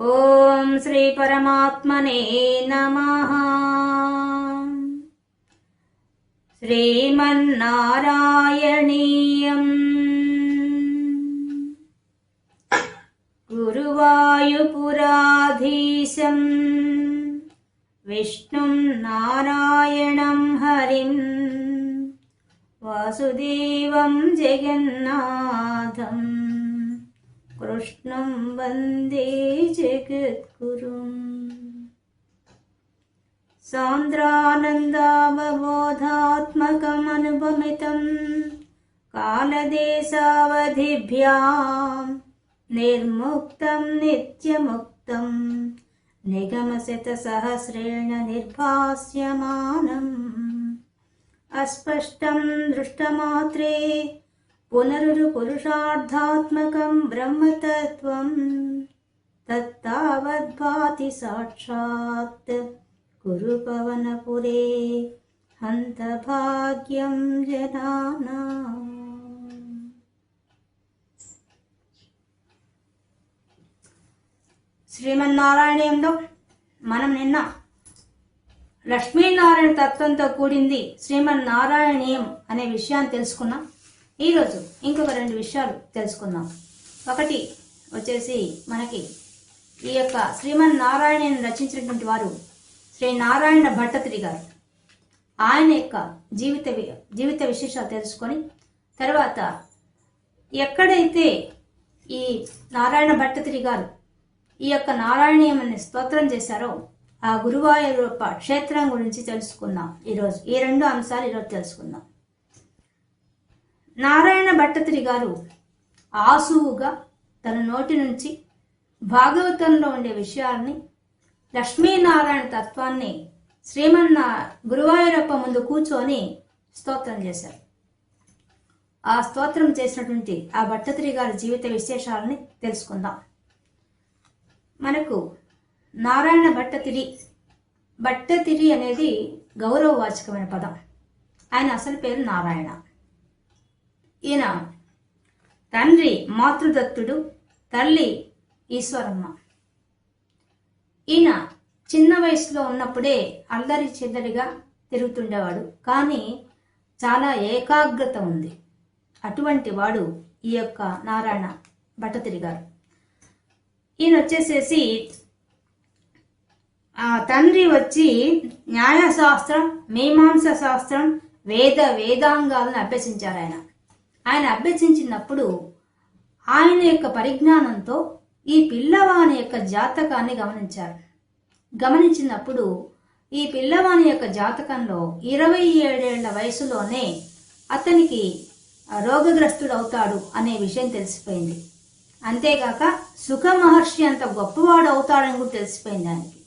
ॐ श्रीपरमात्मने नमः। श्रीमन्नारायणीयम्। गुरुवायुपुराधीशम्। विष्णुं नारायणं हरिम् वासुदेवं जगन्नाथम् कृष्णं वन्दे जगद्गुरुम्। सान्द्रानन्दावबोधात्मकमनुपमितं कालदेशावधिभ्यां निर्मुक्तं नित्यमुक्तं निगमशतसहस्रेण निर्भास्यमानम् अस्पष्टं दृष्टमात्रे पुनरुपुरुषार्थात्मकं ब्रह्मतत्त्वं तत्तावद्भाति साक्षात् कुरु पवनपुरे हन्तभाग्यं जनानाम् శ్రీమన్నారాయణయంలో మనం నిన్న లక్ష్మీనారాయణ తత్వంతో కూడింది శ్రీమన్నారాయణీయం అనే విషయాన్ని తెలుసుకున్నాం ఈరోజు ఇంకొక రెండు విషయాలు తెలుసుకుందాం. ఒకటి వచ్చేసి మనకి ఈ యొక్క శ్రీమన్ నారాయణ రచించినటువంటి వారు శ్రీ నారాయణ భట్టతిరి గారు. ఆయన యొక్క జీవిత వి- జీవిత విశేషాలు తెలుసుకొని తర్వాత ఎక్కడైతే ఈ నారాయణ భట్టతిరి గారు ఈ యొక్క నారాయణీయమని స్తోత్రం చేశారో ఆ గురువాయూరప్ప క్షేత్రం గురించి తెలుసుకుందాం. ఈరోజు ఈ రెండు అంశాలు ఈరోజు తెలుసుకుందాం. నారాయణ భట్టతిరి గారు ఆసువుగా తన నోటి నుంచి భాగవతంలో ఉండే విషయాల్ని లక్ష్మీనారాయణ తత్వాన్ని శ్రీమన్న గురువాయూరప్ప ముందు కూర్చొని స్తోత్రం చేశారు. ఆ స్తోత్రం చేసినటువంటి ఆ భట్టతిరి గారి జీవిత విశేషాలని తెలుసుకుందాం. మనకు నారాయణ భట్టతిరి భట్టతిరి అనేది గౌరవవాచకమైన పదం. ఆయన అసలు పేరు నారాయణ. ఈయన తండ్రి మాతృదత్తుడు తల్లి ఈశ్వరమ్మ. ఈయన చిన్న వయసులో ఉన్నప్పుడే అల్లరి చెద్దరిగా తిరుగుతుండేవాడు. కానీ చాలా ఏకాగ్రత ఉంది. అటువంటి వాడు ఈ యొక్క నారాయణ భట్టతిరి గారు. ఈయన వచ్చేసేసి తండ్రి వచ్చి న్యాయశాస్త్రం మీమాంస శాస్త్రం వేద వేదాంగాలను అభ్యసించారు ఆయన ఆయన అభ్యసించినప్పుడు ఆయన యొక్క పరిజ్ఞానంతో ఈ పిల్లవాని యొక్క జాతకాన్ని గమనించారు. గమనించినప్పుడు ఈ పిల్లవాని యొక్క జాతకంలో ఇరవై ఏడేళ్ళ వయసులోనే అతనికి రోగగ్రస్తుడవుతాడు అనే విషయం తెలిసిపోయింది. అంతేగాక సుఖ మహర్షి అంత గొప్పవాడు అవుతాడని కూడా తెలిసిపోయింది ఆయనకి.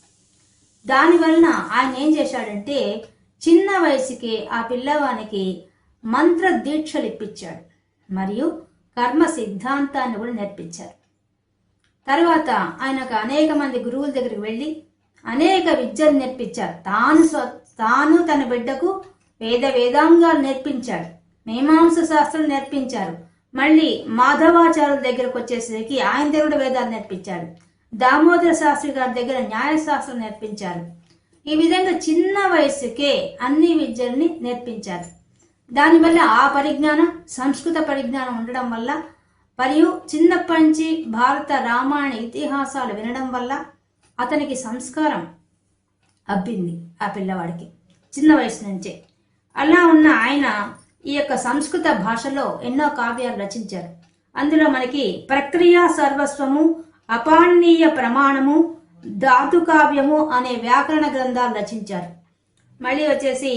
దానివలన ఆయన ఏం చేశాడంటే చిన్న వయసుకే ఆ పిల్లవానికి మంత్ర దీక్షలు ఇప్పించాడు మరియు కర్మ సిద్ధాంతాన్ని కూడా నేర్పించారు. తర్వాత ఆయనకు అనేక మంది గురువుల దగ్గరికి వెళ్ళి అనేక విద్యలు నేర్పించారు. తాను స్వ తాను తన బిడ్డకు వేద వేదాంగాలు నేర్పించాడు. మీమాంస శాస్త్రం నేర్పించారు. మళ్ళీ మాధవాచార్యుల దగ్గరకు వచ్చేసరికి ఆయన దగ్గర కూడా వేదాలు నేర్పించాడు. దామోదర శాస్త్రి గారి దగ్గర న్యాయశాస్త్రం నేర్పించారు. ఈ విధంగా చిన్న వయసుకే అన్ని విద్యల్ని నేర్పించారు. దానివల్ల ఆ పరిజ్ఞానం సంస్కృత పరిజ్ఞానం ఉండడం వల్ల మరియు చిన్నప్పటి నుంచి భారత రామాయణ ఇతిహాసాలు వినడం వల్ల అతనికి సంస్కారం అబ్బింది ఆ పిల్లవాడికి చిన్న వయసు నుంచే. అలా ఉన్న ఆయన ఈ యొక్క సంస్కృత భాషలో ఎన్నో కావ్యాలు రచించారు. అందులో మనకి ప్రక్రియ సర్వస్వము అపాణీయ ప్రమాణము ధాతు కావ్యము అనే వ్యాకరణ గ్రంథాలు రచించారు. మళ్ళీ వచ్చేసి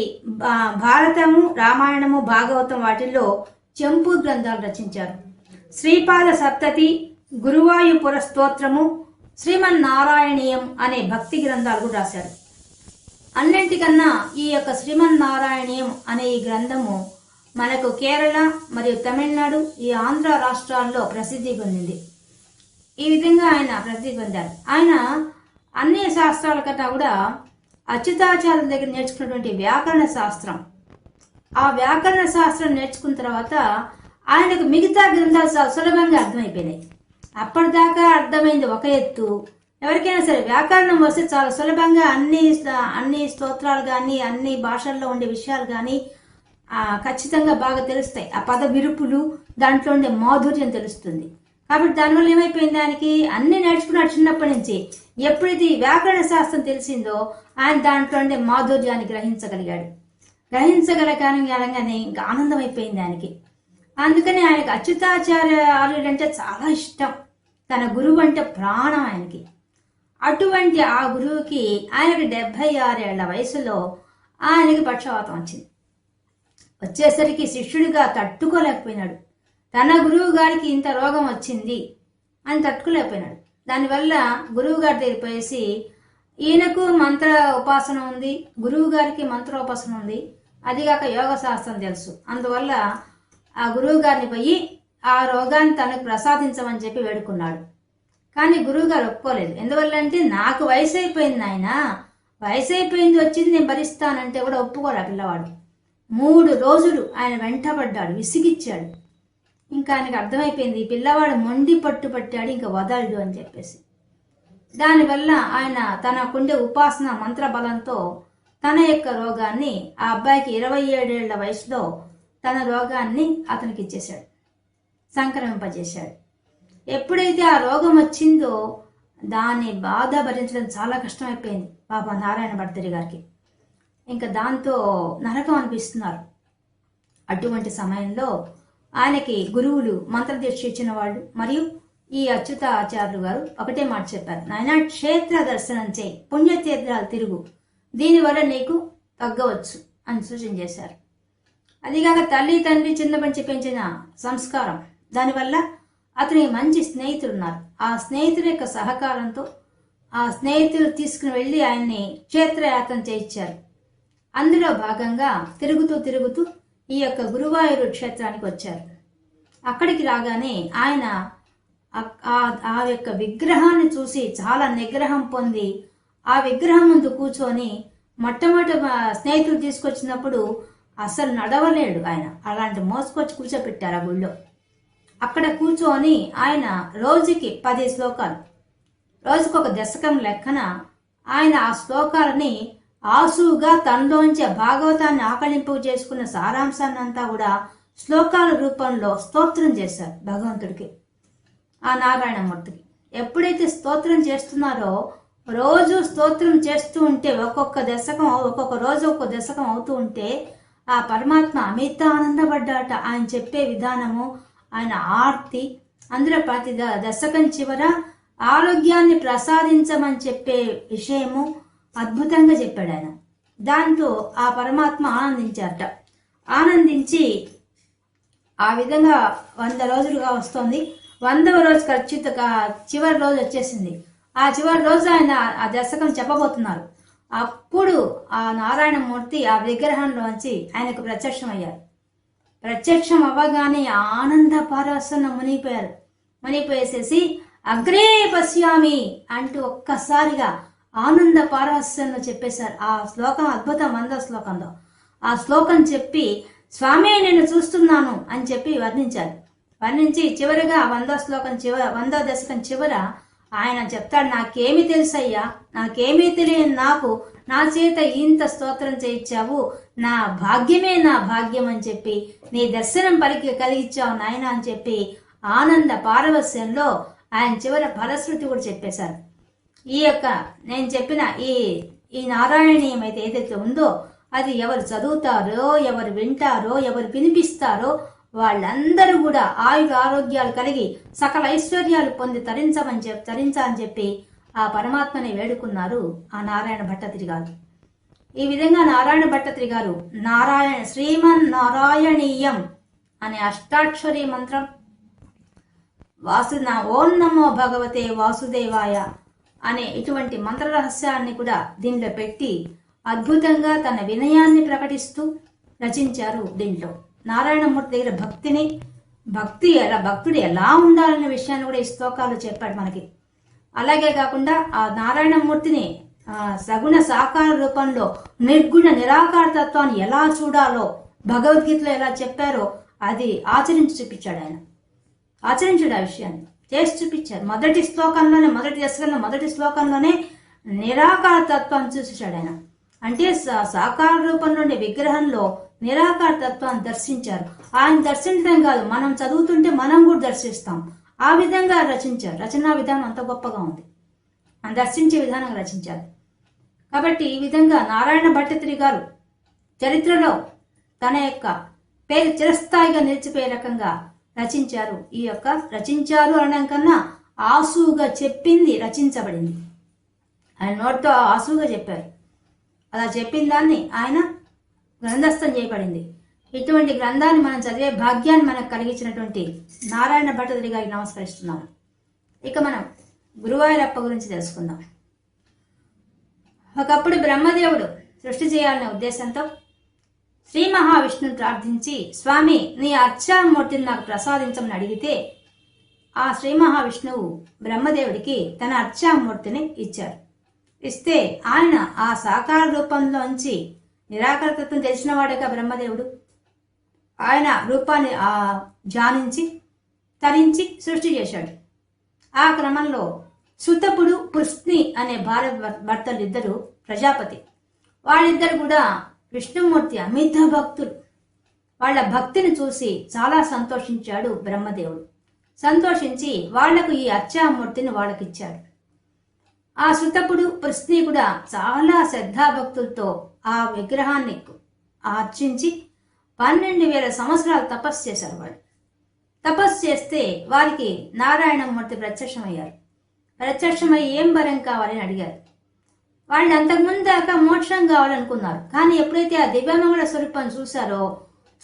భారతము రామాయణము భాగవతం వాటిల్లో చెంపు గ్రంథాలు రచించారు. శ్రీపాద సప్తతి గురువాయుపుర స్తోత్రము శ్రీమన్నారాయణీయం అనే భక్తి గ్రంథాలు కూడా రాశారు. అన్నింటికన్నా ఈ యొక్క శ్రీమన్నారాయణీయం అనే ఈ గ్రంథము మనకు కేరళ మరియు తమిళనాడు ఈ ఆంధ్ర రాష్ట్రాల్లో ప్రసిద్ధి పొందింది. ఈ విధంగా ఆయన ప్రసిద్ధి పొందారు. ఆయన అన్ని శాస్త్రాల కన్నా కూడా అచ్యుతాచార్యుల దగ్గర నేర్చుకున్నటువంటి వ్యాకరణ శాస్త్రం. ఆ వ్యాకరణ శాస్త్రం నేర్చుకున్న తర్వాత ఆయనకు మిగతా గ్రంథాలు చాలా సులభంగా అర్థమైపోయినాయి. అప్పటిదాకా అర్థమైంది ఒక ఎత్తు. ఎవరికైనా సరే వ్యాకరణం వస్తే చాలా సులభంగా అన్ని అన్ని స్తోత్రాలు కానీ అన్ని భాషల్లో ఉండే విషయాలు కానీ ఖచ్చితంగా బాగా తెలుస్తాయి. ఆ పద విరుపులు దాంట్లో ఉండే మాధుర్యం తెలుస్తుంది. కాబట్టి దానివల్ల ఏమైపోయింది దానికి అన్ని నేర్చుకున్నాడు చిన్నప్పటి నుంచి. ఎప్పుడైతే ఈ వ్యాకరణ శాస్త్రం తెలిసిందో ఆయన దాంట్లో ఉండే మాధుర్యాన్ని గ్రహించగలిగాడు. గ్రహించగలగానే ఇంకా ఆనందం అయిపోయింది ఆయనకి. అందుకని ఆయనకు అచ్యుతాచార్య ఆర్యుడు అంటే చాలా ఇష్టం. తన గురువు అంటే ప్రాణం ఆయనకి. అటువంటి ఆ గురువుకి ఆయనకి డెబ్భై ఆరేళ్ళ వయసులో ఆయనకి పక్షవాతం వచ్చింది. వచ్చేసరికి శిష్యుడిగా తట్టుకోలేకపోయినాడు. తన గురువు గారికి ఇంత రోగం వచ్చింది అని తట్టుకోలేకపోయినాడు. దానివల్ల గురువు గారి దగ్గర పోయేసి ఈయనకు మంత్ర ఉపాసన ఉంది గురువు గారికి మంత్రోపాసన ఉంది అదిగాక యోగ శాస్త్రం తెలుసు. అందువల్ల ఆ గురువు గారిని పోయి ఆ రోగాన్ని తనకు ప్రసాదించమని చెప్పి వేడుకున్నాడు. కానీ గురువు గారు ఒప్పుకోలేదు. ఎందువల్ల అంటే నాకు వయసు అయిపోయింది ఆయన వయసు అయిపోయింది వచ్చింది నేను భరిస్తానంటే కూడా ఒప్పుకోడు ఆ పిల్లవాడు. మూడు రోజులు ఆయన వెంటబడ్డాడు విసిగిచ్చాడు. ఇంకా ఆయనకు అర్థమైపోయింది పిల్లవాడు మొండి పట్టు పట్టాడు ఇంకా వదలడు అని చెప్పేసి. దానివల్ల ఆయన తనకుండే ఉపాసన మంత్ర బలంతో తన యొక్క రోగాన్ని ఆ అబ్బాయికి ఇరవై ఏడేళ్ళ వయసులో తన రోగాన్ని అతనికి ఇచ్చేశాడు సంక్రమింపజేశాడు. ఎప్పుడైతే ఆ రోగం వచ్చిందో దాన్ని బాధ భరించడం చాలా కష్టమైపోయింది పాప నారాయణ భర్తరి గారికి. ఇంకా దాంతో నరకం అనిపిస్తున్నారు. అటువంటి సమయంలో ఆయనకి గురువులు మంత్రదీక్ష ఇచ్చిన వాళ్ళు మరియు ఈ అచ్యుత ఆచార్యులు గారు ఒకటే మాట చెప్పారు. నాయన క్షేత్ర దర్శనం చేయి. పుణ్యక్షేత్రాలు తిరుగు. దీనివల్ల నీకు తగ్గవచ్చు అని సూచన చేశారు. అదిగాక తల్లి తండ్రి చిన్నపంచి పెంచిన సంస్కారం. దానివల్ల అతనికి మంచి స్నేహితులు ఉన్నారు. ఆ స్నేహితుడి యొక్క సహకారంతో ఆ స్నేహితులు తీసుకుని వెళ్ళి ఆయన్ని క్షేత్రయాత్ర చేయించారు. అందులో భాగంగా తిరుగుతూ తిరుగుతూ ఈ యొక్క గురువాయూరు క్షేత్రానికి వచ్చారు. అక్కడికి రాగానే ఆయన ఆ యొక్క విగ్రహాన్ని చూసి చాలా నిగ్రహం పొంది ఆ విగ్రహం ముందు కూర్చొని మొట్టమొదటి స్నేహితులు తీసుకొచ్చినప్పుడు అసలు నడవలేడు ఆయన. అలాంటి మోసుకొచ్చి కూర్చోపెట్టారు ఆ గుళ్ళో. అక్కడ కూర్చొని ఆయన రోజుకి పది శ్లోకాలు. రోజుకొక దశకం లెక్కన ఆయన ఆ శ్లోకాలని ఆసుగా తనలోంచి భాగవతాన్ని ఆకలింపు చేసుకున్న సారాంశాన్ని అంతా కూడా శ్లోకాల రూపంలో స్తోత్రం చేశారు భగవంతుడికి ఆ నారాయణమూర్తికి. ఎప్పుడైతే స్తోత్రం చేస్తున్నారో రోజు స్తోత్రం చేస్తూ ఉంటే ఒక్కొక్క దశకం ఒక్కొక్క రోజు ఒక్కొక్క దశకం అవుతూ ఉంటే ఆ పరమాత్మ అమిత ఆనందపడ్డాట ఆయన చెప్పే విధానము ఆయన ఆర్తి అందులో ప్రతి దశకం చివర ఆరోగ్యాన్ని ప్రసాదించమని చెప్పే విషయము అద్భుతంగా చెప్పాడు ఆయన. దాంతో ఆ పరమాత్మ ఆనందించారట. ఆనందించి ఆ విధంగా వంద రోజులుగా వస్తుంది. వందవ రోజు ఖర్చుత చివరి రోజు వచ్చేసింది. ఆ చివరి రోజు ఆయన ఆ దశకం చెప్పబోతున్నారు. అప్పుడు ఆ నారాయణమూర్తి ఆ విగ్రహంలోంచి ఆయనకు ప్రత్యక్షమయ్యారు ప్రత్యక్షం అవ్వగానే ఆనంద పారవసన మునిగిపోయారు. మునిగిపోయేసేసి అగ్రే పశ్యామి అంటూ ఒక్కసారిగా ఆనంద పారహస్యంలో చెప్పేశారు. ఆ శ్లోకం అద్భుతం వంద శ్లోకంలో. ఆ శ్లోకం చెప్పి స్వామి నేను చూస్తున్నాను అని చెప్పి వర్ణించారు. వర్ణించి చివరిగా వంద శ్లోకం చివర వందో దశకం చివర ఆయన చెప్తాడు నాకేమి తెలుసయ్యా? నాకేమీ తెలియని నాకు నా చేత ఇంత స్తోత్రం చేయించావు. నా భాగ్యమే నా భాగ్యం అని చెప్పి నీ దర్శనం పలికి కలిగించావు నాయన అని చెప్పి ఆనంద పారవస్యంలో ఆయన చివర ఫలశ్రుతి కూడా చెప్పేశారు. ఈ యొక్క నేను చెప్పిన ఈ ఈ నారాయణీయం అయితే ఏదైతే ఉందో అది ఎవరు చదువుతారో ఎవరు వింటారో ఎవరు వినిపిస్తారో వాళ్ళందరూ కూడా ఆయుర ఆరోగ్యాలు కలిగి సకల ఐశ్వర్యాలు పొంది తరించమని చెప్పి తరించాలని చెప్పి ఆ పరమాత్మని వేడుకున్నారు ఆ నారాయణ భట్టతిరి గారు. ఈ విధంగా నారాయణ భట్టతిరి గారు నారాయణ శ్రీమన్ నారాయణీయం అనే అష్టాక్షరి మంత్రం వాసు ఓం నమో భగవతే వాసుదేవాయ అనే ఇటువంటి మంత్ర రహస్యాన్ని కూడా దీంట్లో పెట్టి అద్భుతంగా తన వినయాన్ని ప్రకటిస్తూ రచించారు దీంట్లో. నారాయణమూర్తి దగ్గర భక్తిని భక్తి ఎలా భక్తుడు ఎలా ఉండాలనే విషయాన్ని కూడా ఈ శ్లోకాలు చెప్పాడు మనకి. అలాగే కాకుండా ఆ నారాయణమూర్తిని సగుణ సాకార రూపంలో నిర్గుణ నిరాకార తత్వాన్ని ఎలా చూడాలో భగవద్గీతలో ఎలా చెప్పారో అది ఆచరించి చూపించాడు ఆయన. ఆచరించాడు ఆ విషయాన్ని. చేసి చూపించారు. మొదటి శ్లోకంలోనే మొదటి దశకంలో మొదటి శ్లోకంలోనే నిరాకార తత్వాన్ని చూసేశాడు ఆయన. అంటే సాకార రూపంలోని విగ్రహంలో నిరాకార తత్వాన్ని దర్శించారు. ఆయన దర్శించడం కాదు మనం చదువుతుంటే మనం కూడా దర్శిస్తాం. ఆ విధంగా రచించారు. రచనా విధానం అంత గొప్పగా ఉంది. ఆయన దర్శించే విధానం రచించారు. కాబట్టి ఈ విధంగా నారాయణ భట్టిత్రి గారు చరిత్రలో తన యొక్క పేరు చిరస్థాయిగా నిలిచిపోయే రకంగా రచించారు. ఈ యొక్క రచించారు అనడం కన్నా ఆసుగా చెప్పింది రచించబడింది. ఆయన నోటితో ఆసుగా చెప్పారు. అలా చెప్పిన దాన్ని ఆయన గ్రంథస్థం చేయబడింది. ఇటువంటి గ్రంథాన్ని మనం చదివే భాగ్యాన్ని మనకు కలిగించినటువంటి నారాయణ భట్టదిరి గారికి నమస్కరిస్తున్నాను ఇక మనం గురువాయూరప్ప గురించి తెలుసుకుందాం. ఒకప్పుడు బ్రహ్మదేవుడు సృష్టి చేయాలనే ఉద్దేశంతో శ్రీ మహావిష్ణుని ప్రార్థించి స్వామి నీ అర్చామూర్తిని నాకు ప్రసాదించమని అడిగితే ఆ శ్రీ మహావిష్ణువు బ్రహ్మదేవుడికి తన అర్చామూర్తిని ఇచ్చారు. ఇస్తే ఆయన ఆ సాకార రూపంలోంచి నిరాకరతత్వం తెలిసినవాడేగా బ్రహ్మదేవుడు. ఆయన రూపాన్ని ఆ ధ్యానించి తరించి సృష్టి చేశాడు. ఆ క్రమంలో సుతపుడు పుష్ని అనే భార్య భర్- భర్తలు ఇద్దరు ప్రజాపతి. వాళ్ళిద్దరు కూడా విష్ణుమూర్తి అమిత భక్తులు. వాళ్ళ భక్తిని చూసి చాలా సంతోషించాడు బ్రహ్మదేవుడు. సంతోషించి వాళ్ళకు ఈ అర్చామూర్తిని వాళ్ళకిచ్చాడు. ఆ సుతపుడు పుష్ని కూడా చాలా శ్రద్ధాభక్తులతో ఆ విగ్రహాన్ని అర్చించి పన్నెండు వేల సంవత్సరాలు తపస్సు చేశారు వాళ్ళు. తపస్సు చేస్తే వారికి నారాయణమూర్తి ప్రత్యక్షమయ్యారు. ప్రత్యక్షమై ఏం వరం కావాలని అడిగారు. వాళ్ళు అంతకుముందు దాకా మోక్షం కావాలనుకున్నారు. కానీ ఎప్పుడైతే ఆ దివ్యమంగళ స్వరూపాన్ని చూశారో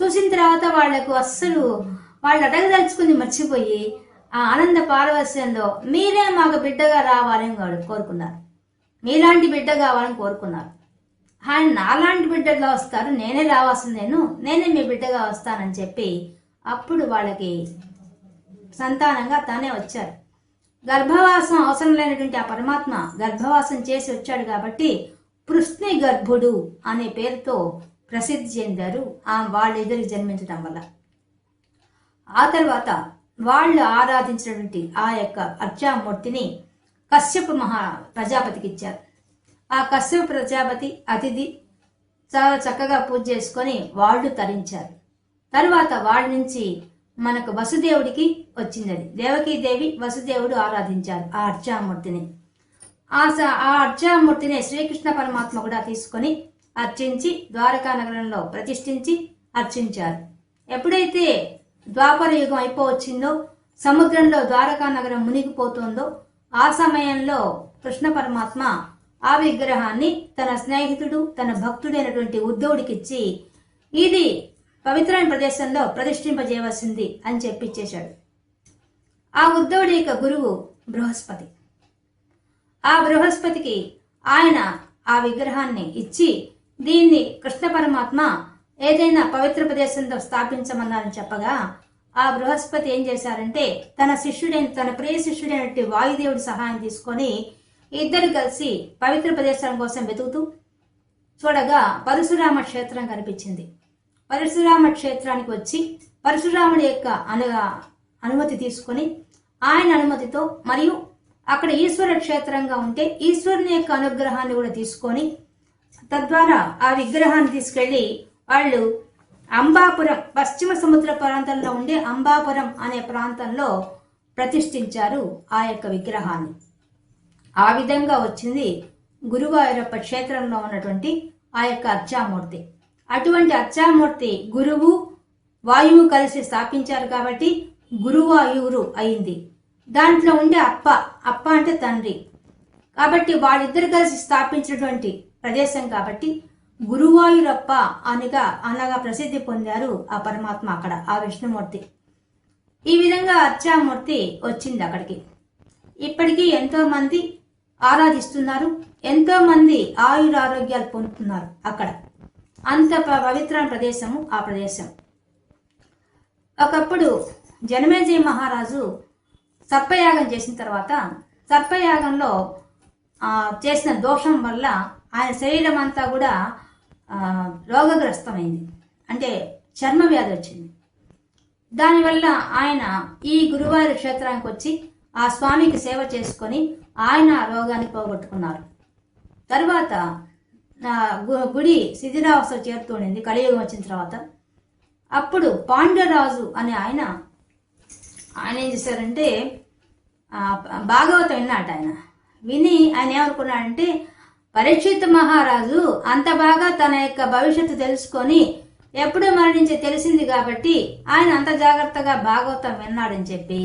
చూసిన తర్వాత వాళ్ళకు అస్సలు వాళ్ళు అడగదలుచుకుని మర్చిపోయి ఆ ఆనంద పారవస్యంలో మీరే మాకు బిడ్డగా రావాలని వాళ్ళు కోరుకున్నారు. మీలాంటి బిడ్డ కావాలని కోరుకున్నారు. ఆయన నాలాంటి బిడ్డగా వస్తారు నేనే రావాల్సింది నేను నేనే మీ బిడ్డగా వస్తానని చెప్పి అప్పుడు వాళ్ళకి సంతానంగా తానే వచ్చారు. గర్భవాసం అవసరం లేనటువంటి ఆ పరమాత్మ గర్భవాసం చేసి వచ్చాడు కాబట్టి పృష్ణి గర్భుడు అనే పేరుతో ప్రసిద్ధి చెందారు ఆ వాళ్ళిద్దరికి జన్మించడం వల్ల. ఆ తర్వాత వాళ్ళు ఆరాధించినటువంటి ఆ యొక్క అర్చామూర్తిని కశ్యప మహా ప్రజాపతికి ఇచ్చారు. ఆ కశ్యప ప్రజాపతి అతిథి చాలా చక్కగా పూజ చేసుకొని వాళ్ళు తరించారు. తర్వాత వాళ్ళ నుంచి మనకు వసుదేవుడికి వచ్చింది దేవకీదేవి వసుదేవుడు ఆరాధించారు ఆ అర్చామూర్తిని. ఆ స- ఆ అర్చామూర్తిని శ్రీకృష్ణ పరమాత్మ కూడా తీసుకొని అర్చించి ద్వారకా నగరంలో ప్రతిష్ఠించి అర్చించారు. ఎప్పుడైతే ద్వాపర యుగం అయిపోవచ్చిందో సముద్రంలో ద్వారకా నగరం మునిగిపోతుందో ఆ సమయంలో కృష్ణ పరమాత్మ ఆ విగ్రహాన్ని తన స్నేహితుడు తన భక్తుడైనటువంటి ఉద్ధవుడికిచ్చి ఇది పవిత్రమైన ప్రదేశంలో ప్రతిష్ఠింపజేయవలసింది అని చెప్పిచ్చేశాడు ఆ ఉద్ధవుడి యొక్క గురువు బృహస్పతి. ఆ బృహస్పతికి ఆయన ఆ విగ్రహాన్ని ఇచ్చి దీన్ని కృష్ణ పరమాత్మ ఏదైనా పవిత్ర ప్రదేశంలో స్థాపించమన్నారని చెప్పగా ఆ బృహస్పతి ఏం చేశారంటే తన శిష్యుడైన తన ప్రియ శిష్యుడైనటువంటి వాయుదేవుడి సహాయం తీసుకొని ఇద్దరు కలిసి పవిత్ర ప్రదేశం కోసం వెతుకుతూ చూడగా పరశురామ క్షేత్రం కనిపించింది. పరశురామ క్షేత్రానికి వచ్చి పరశురాముడి యొక్క అను అనుమతి తీసుకొని ఆయన అనుమతితో మరియు అక్కడ ఈశ్వర క్షేత్రంగా ఉంటే ఈశ్వరుని యొక్క అనుగ్రహాన్ని కూడా తీసుకొని తద్వారా ఆ విగ్రహాన్ని తీసుకెళ్ళి వాళ్ళు అంబాపురం పశ్చిమ సముద్ర ప్రాంతంలో ఉండే అంబాపురం అనే ప్రాంతంలో ప్రతిష్ఠించారు ఆ యొక్క విగ్రహాన్ని. ఆ విధంగా వచ్చింది గురువాయూరప్ప క్షేత్రంలో ఉన్నటువంటి ఆ యొక్క అర్చామూర్తి అటువంటి అచ్చామూర్తి గురువు వాయువు కలిసి స్థాపించారు కాబట్టి గురువాయువురు అయింది. దాంట్లో ఉండే అప్ప అప్ప అంటే తండ్రి. కాబట్టి వాళ్ళిద్దరు కలిసి స్థాపించినటువంటి ప్రదేశం కాబట్టి గురువాయూరప్ప అనగా అనగా ప్రసిద్ధి పొందారు ఆ పరమాత్మ అక్కడ ఆ విష్ణుమూర్తి. ఈ విధంగా అర్చామూర్తి వచ్చింది అక్కడికి. ఇప్పటికీ ఎంతో మంది ఆరాధిస్తున్నారు ఎంతో మంది ఆయుర ఆరోగ్యాలు పొందుతున్నారు అక్కడ. అంత ప- ప్రదేశము ఆ ప్రదేశం. ఒకప్పుడు జనమేజయ మహారాజు సర్పయాగం చేసిన తర్వాత సర్పయాగంలో చేసిన దోషం వల్ల ఆయన శరీరం అంతా కూడా రోగగ్రస్తమైంది. అంటే చర్మ వ్యాధి వచ్చింది. దానివల్ల ఆయన ఈ గురువారి క్షేత్రానికి వచ్చి ఆ స్వామికి సేవ చేసుకొని ఆయన ఆ రోగాన్ని పోగొట్టుకున్నారు. తర్వాత గుడి శిథిరావస్థ చేరుతుండింది కలియుగం వచ్చిన తర్వాత అప్పుడు పాండ్యరాజు అనే ఆయన ఆయన ఏం చేశారంటే భాగవతం విన్నాట ఆయన. విని ఆయన ఏమనుకున్నాడంటే పరీక్షిత్ మహారాజు అంత బాగా తన యొక్క భవిష్యత్తు తెలుసుకొని ఎప్పుడో మరణించే తెలిసింది కాబట్టి ఆయన అంత జాగ్రత్తగా భాగవతం విన్నాడని చెప్పి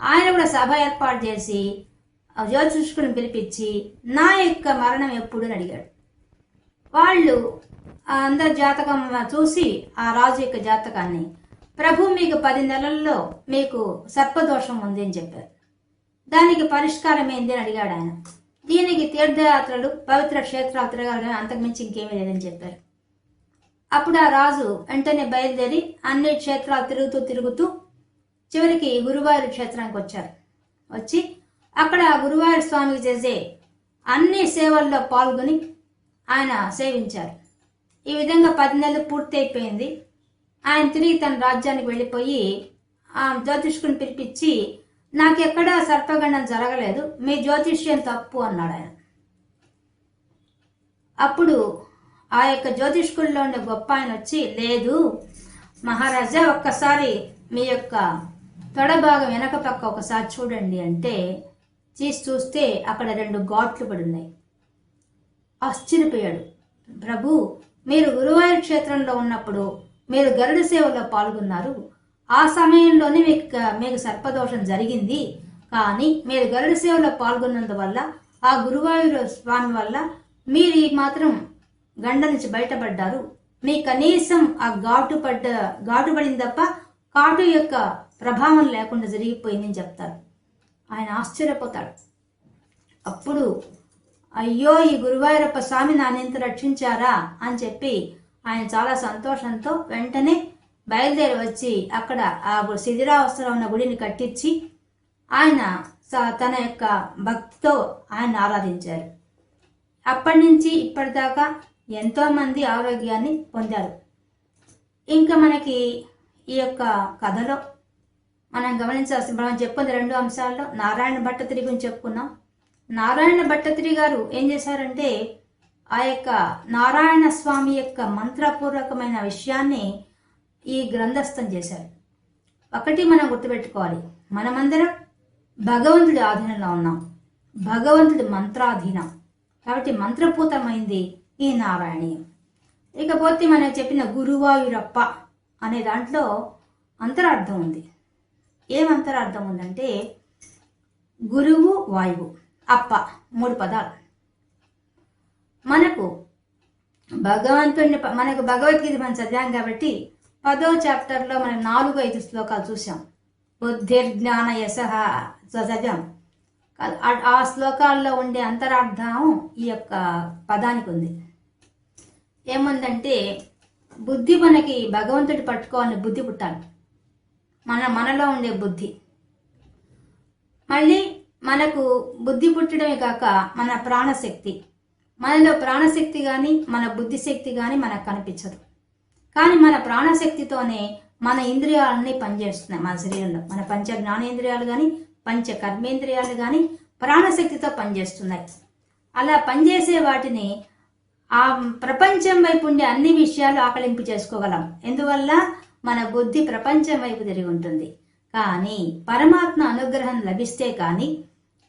ఆయన కూడా సభ ఏర్పాటు చేసి జ్యోతిష్కుని పిలిపించి నా యొక్క మరణం ఎప్పుడు అని అడిగాడు. వాళ్ళు ఆ అందరి జాతకం చూసి ఆ రాజు యొక్క జాతకాన్ని ప్రభు మీకు పది నెలల్లో మీకు సర్పదోషం ఉంది అని చెప్పారు. దానికి పరిష్కారం ఏంది అని అడిగాడు ఆయన. దీనికి తీర్థయాత్రలు పవిత్ర క్షేత్రాలు తిరగాలి అంతకుమించి ఇంకేమీ లేదని చెప్పారు. అప్పుడు ఆ రాజు వెంటనే బయలుదేరి అన్ని క్షేత్రాలు తిరుగుతూ తిరుగుతూ చివరికి గురువారి క్షేత్రానికి వచ్చారు. వచ్చి అక్కడ గురువారి స్వామికి చేసే అన్ని సేవల్లో పాల్గొని ఆయన సేవించారు. ఈ విధంగా పది నెలలు పూర్తయిపోయింది. ఆయన తిరిగి తన రాజ్యానికి వెళ్ళిపోయి ఆ జ్యోతిష్కుని పిలిపించి నాకెక్కడా సర్పగండం జరగలేదు. మీ జ్యోతిష్యం తప్పు అన్నాడు ఆయన. అప్పుడు ఆ యొక్క జ్యోతిష్కుల్లో ఉండే గొప్ప ఆయన వచ్చి లేదు మహారాజా ఒక్కసారి మీ యొక్క తొడ భాగం వెనక పక్క ఒకసారి చూడండి అంటే తీసి చూస్తే అక్కడ రెండు ఘాట్లు పడి ఉన్నాయి. ఆశ్చర్యపోయాడు. ప్రభు మీరు గురువాయూర్ క్షేత్రంలో ఉన్నప్పుడు మీరు గరుడ సేవలో పాల్గొన్నారు. ఆ సమయంలోనే మీకు మీకు సర్పదోషం జరిగింది. కానీ మీరు గరుడ సేవలో పాల్గొన్నందువల్ల ఆ గురువాయూరు స్వామి వల్ల మీరు మాత్రం గండ నుంచి బయటపడ్డారు. మీ కనీసం ఆ ఘాటు పడ్డ ఘాటు పడింది తప్ప కాటు యొక్క ప్రభావం లేకుండా జరిగిపోయిందని చెప్తారు. ఆయన ఆశ్చర్యపోతాడు. అప్పుడు అయ్యో ఈ గురువాయూరప్ప స్వామి నాన్నెంత రక్షించారా అని చెప్పి ఆయన చాలా సంతోషంతో వెంటనే బయలుదేరి వచ్చి అక్కడ ఆ శిథిరావస్థలో ఉన్న గుడిని కట్టించి ఆయన స- తన యొక్క భక్తితో ఆయన ఆరాధించారు. అప్పటి నుంచి ఇప్పటిదాకా ఎంతోమంది ఆరోగ్యాన్ని పొందారు. ఇంకా మనకి ఈ యొక్క కథలో మనం గమనించాల్సిన మనం చెప్పుకుంది రెండు అంశాల్లో నారాయణ భట్టతిరి గురించి చెప్పుకున్నాం. నారాయణ భట్టతిరి గారు ఏం చేశారంటే ఆ యొక్క నారాయణ స్వామి యొక్క మంత్రపూర్వకమైన విషయాన్ని ఈ గ్రంథస్థం చేశారు. ఒకటి మనం గుర్తుపెట్టుకోవాలి. మనమందరం భగవంతుడి ఆధీనంలో ఉన్నాం. భగవంతుడి మంత్రాధీనం. కాబట్టి మంత్రపూతమైంది ఈ నారాయణీయం. ఇకపోతే మనం చెప్పిన గురువాయూరప్ప అనే దాంట్లో అంతరార్థం ఉంది. ఏం అంతరార్థం ఉందంటే గురువు వాయువు. అప్ప మూడు పదాలు. మనకు భగవంతుడిని మనకు భగవద్గీత మనం చదివాం కాబట్టి పదో చాప్టర్లో మనం నాలుగు ఐదు శ్లోకాలు చూసాం బుద్ధిర్జ్ఞాన యశ చదివాం. ఆ శ్లోకాల్లో ఉండే అంతరార్థం ఈ యొక్క పదానికి ఉంది. ఏముందంటే బుద్ధి మనకి భగవంతుడి పట్టుకోవాలని బుద్ధి పుట్టాలి. మన మనలో ఉండే బుద్ధి. మళ్ళీ మనకు బుద్ధి పుట్టడమే కాక మన ప్రాణశక్తి. మనలో ప్రాణశక్తి కానీ మన బుద్ధిశక్తి కానీ మనకు కనిపించదు. కానీ మన ప్రాణశక్తితోనే మన ఇంద్రియాలన్నీ పనిచేస్తున్నాయి. మన శరీరంలో మన పంచ జ్ఞానేంద్రియాలు కానీ పంచ కర్మేంద్రియాలు కానీ ప్రాణశక్తితో పనిచేస్తున్నాయి. అలా పనిచేసే వాటిని ఆ ప్రపంచం వైపు ఉండే అన్ని విషయాలు ఆకలింపు చేసుకోగలం. ఎందువల్ల? మన బుద్ధి ప్రపంచం వైపు తిరిగి ఉంటుంది. కానీ పరమాత్మ అనుగ్రహం లభిస్తే కానీ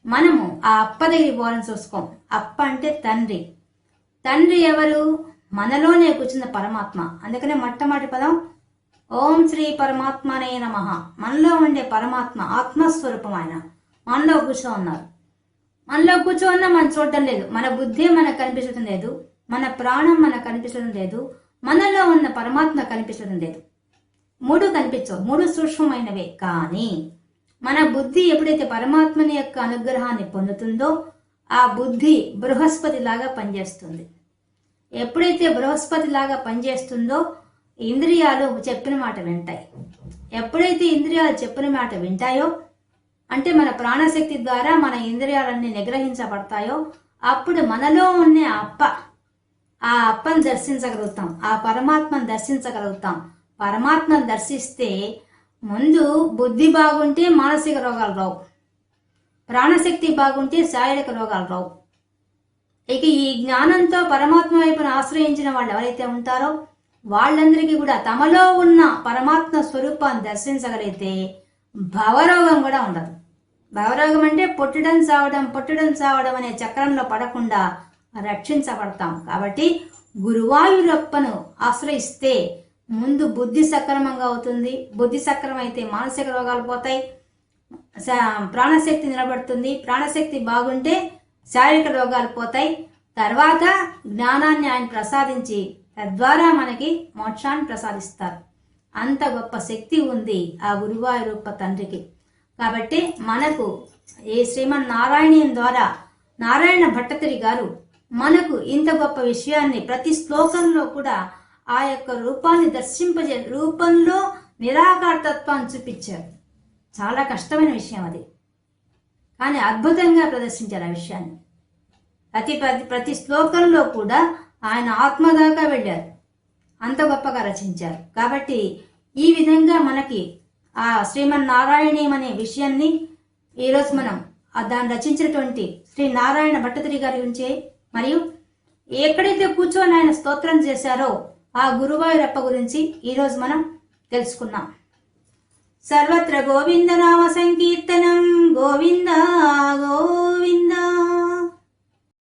మనము ఆ అప్ప దగ్గరికి పోవాలని చూసుకోం. అప్ప అంటే తండ్రి. తండ్రి ఎవరు? మనలోనే కూర్చున్న పరమాత్మ. అందుకనే మొట్టమొదటి పదం ఓం శ్రీ పరమాత్మనే నమ. మనలో ఉండే పరమాత్మ ఆత్మస్వరూపం ఆయన మనలో కూర్చో ఉన్నారు మనలో కూర్చోన్నా మనం చూడటం లేదు. మన బుద్ధి మనకు కనిపించడం లేదు. మన ప్రాణం మనకు కనిపించడం లేదు. మనలో ఉన్న పరమాత్మ కనిపించడం లేదు. మూడు కనిపించవు. మూడు సూక్ష్మమైనవే. కానీ మన బుద్ధి ఎప్పుడైతే పరమాత్మని యొక్క అనుగ్రహాన్ని పొందుతుందో ఆ బుద్ధి బృహస్పతి లాగా పనిచేస్తుంది. ఎప్పుడైతే బృహస్పతి లాగా పనిచేస్తుందో ఇంద్రియాలు చెప్పిన మాట వింటాయి. ఎప్పుడైతే ఇంద్రియాలు చెప్పిన మాట వింటాయో అంటే మన ప్రాణశక్తి ద్వారా మన ఇంద్రియాలన్నీ నిగ్రహించబడతాయో అప్పుడు మనలో ఉన్న అప్ప ఆ అప్పను దర్శించగలుగుతాం. ఆ పరమాత్మను దర్శించగలుగుతాం. పరమాత్మను దర్శిస్తే ముందు బుద్ధి బాగుంటే మానసిక రోగాలు రావు. ప్రాణశక్తి బాగుంటే శారీరక రోగాలు రావు. ఇక ఈ జ్ఞానంతో పరమాత్మ వైపును ఆశ్రయించిన వాళ్ళు ఎవరైతే ఉంటారో వాళ్ళందరికీ కూడా తమలో ఉన్న పరమాత్మ స్వరూపాన్ని దర్శించగలిగితే భవరోగం కూడా ఉండదు. భవరోగం అంటే పుట్టడం చావడం పుట్టడం చావడం అనే చక్రంలో పడకుండా రక్షించబడతాం. కాబట్టి గురువాయూరప్పను ఆశ్రయిస్తే ముందు బుద్ధి సక్రమంగా అవుతుంది. బుద్ధి సక్రమం అయితే మానసిక రోగాలు పోతాయి. ప్రాణశక్తి నిలబడుతుంది. ప్రాణశక్తి బాగుంటే శారీరక రోగాలు పోతాయి. తర్వాత జ్ఞానాన్ని ఆయన ప్రసాదించి తద్వారా మనకి మోక్షాన్ని ప్రసాదిస్తారు. అంత గొప్ప శక్తి ఉంది ఆ గురువాయూరప్ప తండ్రికి. కాబట్టి మనకు ఈ శ్రీమన్ నారాయణీయం ద్వారా నారాయణ భట్టతిరి గారు మనకు ఇంత గొప్ప విషయాన్ని ప్రతి శ్లోకంలో కూడా ఆ యొక్క రూపాన్ని దర్శింపజే రూపంలో నిరాకార తత్వాన్ని చూపించారు. చాలా కష్టమైన విషయం అది. కానీ అద్భుతంగా ప్రదర్శించారు ఆ విషయాన్ని. ప్రతి ప్రతి ప్రతి శ్లోకంలో కూడా ఆయన ఆత్మ దాకా వెళ్ళారు. అంత గొప్పగా రచించారు. కాబట్టి ఈ విధంగా మనకి ఆ శ్రీమన్నారాయణీయం అనే విషయాన్ని ఈరోజు మనం దాన్ని రచించినటువంటి శ్రీ నారాయణ భట్టతిరి గారి గురించి మరియు ఎక్కడైతే కూర్చొని ఆయన స్తోత్రం చేశారో ఆ గురువాయూరప్ప గురించి ఈరోజు మనం తెలుసుకున్నాం సర్వత్ర గోవింద నామ సంకీర్తనం గోవింద గోవింద.